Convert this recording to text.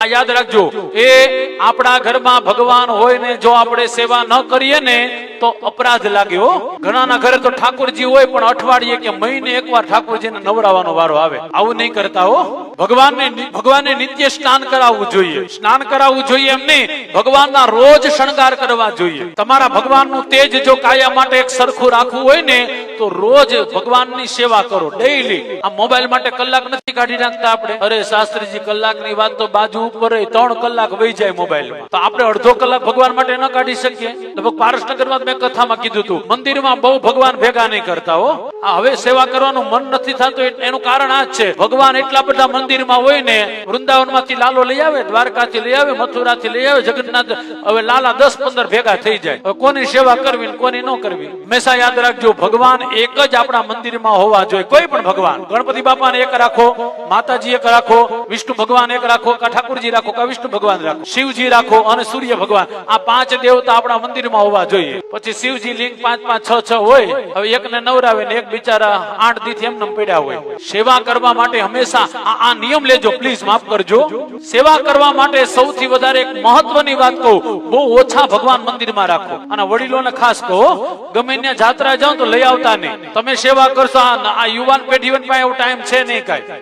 યાદ રાખજો, એ આપણા ઘરમાં ભગવાન હોય ને જો આપણે સેવા ન કરીએ ને તો અપરાધ લાગ્યો ઘણાના ઘરે તો ઠાકોરજી હોય પણ અઠવાડિયે કે મહિને એકવાર ઠાકોરજીને નવરાવાનો વારો આવે. આવું નહીં કરતા હો. ભગવાનને ભગવાનને નિત્ય સ્નાન કરાવવું જોઈએ. સ્નાન કરાવવું જોઈએ એમ નહીં, ભગવાનના રોજ શણગાર કરવા જોઈએ. તમારા ભગવાનનું તેજ જો કાયા માટે એક સરખું રાખવું હોય ને તો રોજ ભગવાનની સેવા કરો ડેઈલી આ મોબાઈલ માટે કલાક નથી કાઢી નાખતા આપણે? અરે શાસ્ત્રીજી, કલાકની વાત તો બાજુ ઉપર ત્રણ કલાક વહી જાય મોબાઈલમાં. તો આપણે અડધો કલાક ભગવાન માટે ન કાઢી શકીએ? લગભગ પારસનગરમાં મેં કથામાં કીધું હતું, મંદિરમાં બહુ ભગવાન ભેગા નહીં કરતા હો. હવે સેવા કરવાનું મન નથી થતું એનું કારણ આ છે. ભગવાન એટલા બધા મંદિરમાં હોય ને, વૃંદાવનમાંથી લાલો લઈ આવે, દ્વારકાથી લઈ આવે, મથુરાથી લઈ આવે, જગન્નાથ હવે લાલા દસ પંદર ભેગા થઈ જાય. કોની સેવા કરવી કોની ન કરવી? હંમેશા યાદ રાખજો, ભગવાન એક જ આપણા મંદિરમાં હોવા જોઈએ. કોઈ પણ ભગવાન. ગણપતિ બાપાને એક રાખો માતાજી એક રાખો, વિષ્ણુ ભગવાન એક રાખો ઠાકુરજી રાખો વિષ્ણુ ભગવાન રાખો, શિવજી રાખો અને સૂર્ય ભગવાન. આ પાંચ દેવતા આપણા મંદિરમાં હોવા જોઈએ. પછી શિવજી લિંગ પાંચ પાંચ, છ છ હોય, હવે એકને નવરાવે ને એક બિચારા આઠ દીથી એમને પડ્યા હોય. સેવા કરવા માટે હંમેશા આ નિયમ લેજો. પ્લીઝ માફ કરજો. સેવા કરવા માટે સૌથી વધારે એક મહત્વની વાત કહું. બહુ ઓછા ભગવાન મંદિરમાં રાખો. અને વડીલોને ખાસ કહો, ગમે ત્યાં જાત્રા જાઓ તો લઈ આવતા નહીં તમે સેવા કરશો. આ યુવાન પેઢી પાસે એવો ટાઈમ છે નહીં કાંઈ.